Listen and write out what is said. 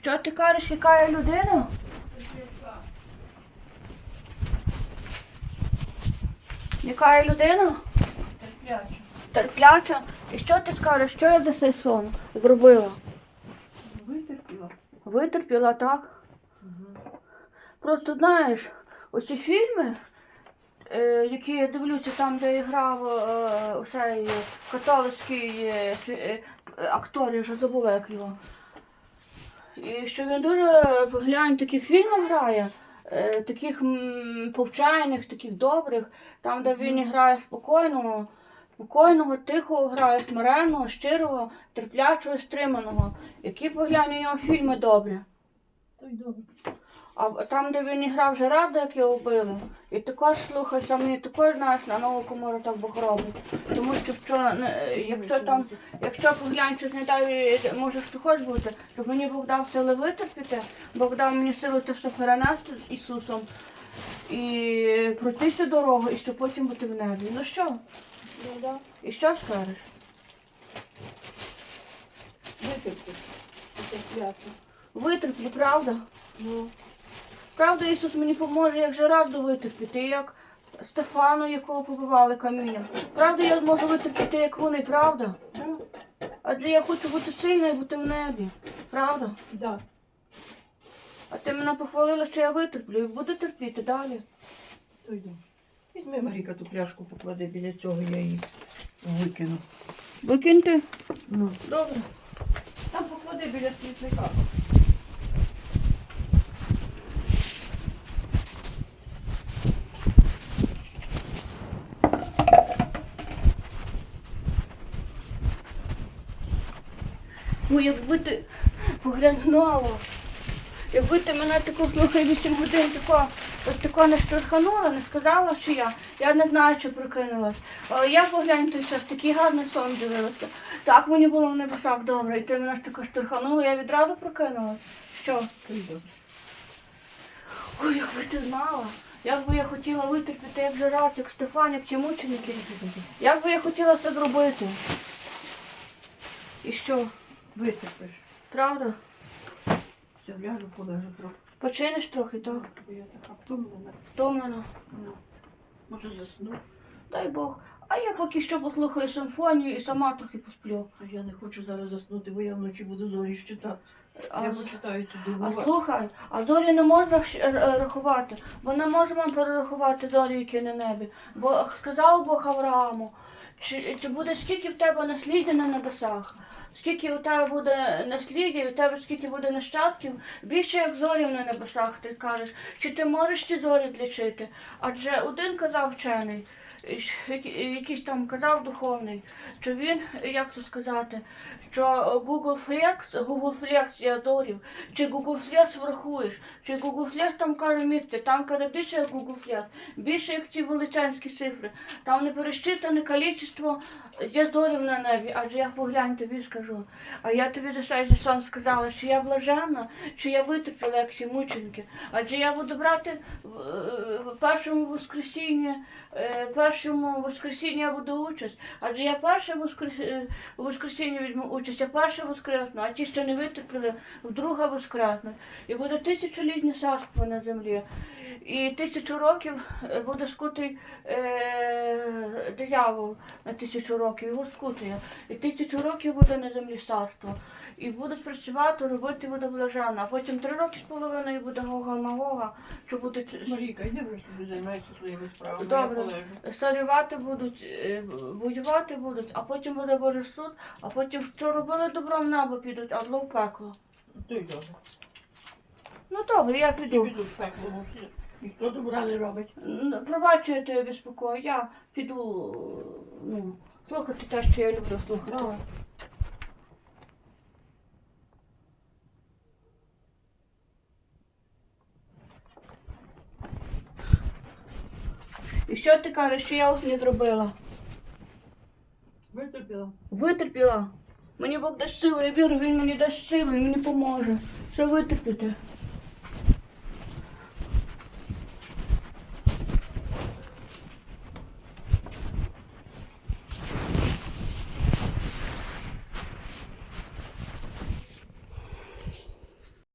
Що ти кажеш, яка я людина? Яка я людина? Терпляче. Терпляча. І що ти скажеш, що я за цей сон зробила? Витерпіла. Витерпіла, так? Просто знаєш, оці фільми, е, які я дивлюся, там, де грав е, цей католицький е, е, актор, я вже забула, як його. І що він дуже глянь, таких фільмах грає, е, таких м, повчальних, таких добрих, там, де він грає спокійного, спокійного, тихого, грає смиренного, щирого, терплячого, стриманого. Які поглянь у нього фільми добрі. Той добре. А там, де він грав вже рада, як його вбили. І також слухайся, мені також знаєш, на науку може так Бог робить. Тому що вчора, якщо там, якщо поглянь, щось не дав, може що хочеш бути, щоб мені Бог дав сили витерпіти, Бог дав мені сили те все перенести з Ісусом і пройти цю дорогу, і щоб потім бути в небі. Ну що? Ну, да. І що скажеш? Терпляче. Витерплю, правда? Ну, Правда, Ісус мені поможе, як же раду витерпіти, як Стефану, якого побивали камінням. Правда, я можу витерпіти, як вони, правда? Адже я хочу бути сильною, бути в небі. Правда? Да. А ти мене похвалила, що я витерплю і буду терпіти далі. То й. Візьми, Маріка, ту пляшку поклади біля цього, я її викину. Викиньте. Ну. Добре. Там поклади біля смітника. Ну, якби ти поглянула, якби ти мене таку слухай 8 годин тако, от тако не штовханула, не сказала, що я. Я не знаю, чи прокинулась. Але я поглянь той час, такий гарний сон дивилася. Так мені було в небесах добре, і ти мене ж тако штовханула, я відразу прокинулась. Що? Ой, якби ти знала. Як би я хотіла витерпіти, як же раз, як Стефан, як ті мученики. Як би я хотіла це зробити. І що? Витерпиш. Правда? Все, ляжу, полежу трохи. Починиш трохи, так? Я така втомлена. Втомлена. Ну, може засну. Дай Бог. А я поки що послухаю симфонію і сама трохи посплю. А я не хочу зараз заснути, бо я вночі буду зорі читати. А, Я почитаю цю а слухай, а зорі не можна вщ- е, е, рахувати, бо не можемо перерахувати зорі, які на небі. Бо сказав Бог Аврааму, чи, чи буде скільки в тебе насліддя на небесах, скільки у тебе буде насліддя, і у тебе скільки буде нащадків, більше як зорів на небесах, ти кажеш, чи ти можеш ці зорі злічити? Адже один казав вчений, який- якийсь там казав духовний, що він, як то сказати, що Google Flex, Google Flex я чи Flex врахуєш, чи Flex там каже місце, там каже більше як Flex, більше як ці величанські цифри, там не пересчитане кількість є на небі, адже я поглянь тобі скажу. А я тобі за сон сказала, що я блаженна, що я витерпіла як всі мученики, адже я буду брати в, е, в першому воскресінні, е, першому воскресінні я буду участь, адже я перше воскрес... е, у воскресінні візьму участь, я перше воскресну, а ті, що не витерпіли, вдруге воскреснуть. І буде тисячолітнє царство на землі. І тисячу років е, буде скутий е, диявол на тисячу років, його скутує. І тисячу років буде на землі царство. І будуть працювати, робити буде блаженно. А потім три роки з половиною буде Гога Магога, що буде Марійка, йди вже собі займайся своїми справами. Добре. Я. Царювати будуть, е, воювати будуть, а потім буде Божий суд, а потім, що робили добро в небо підуть, а зло в пекло. То й добре. Ну добре, я Я піду. піду в пекло, ніхто добра не робить. М, Пробач, я тебе безпокою, я піду ну, слухати те, що я люблю слухати. Давай. І що ти кажеш, що я ось не зробила? Витерпіла. Витерпіла. Мені Бог дасть сили, я вірю, він мені дасть сили, він мені поможе. Що витерпіти?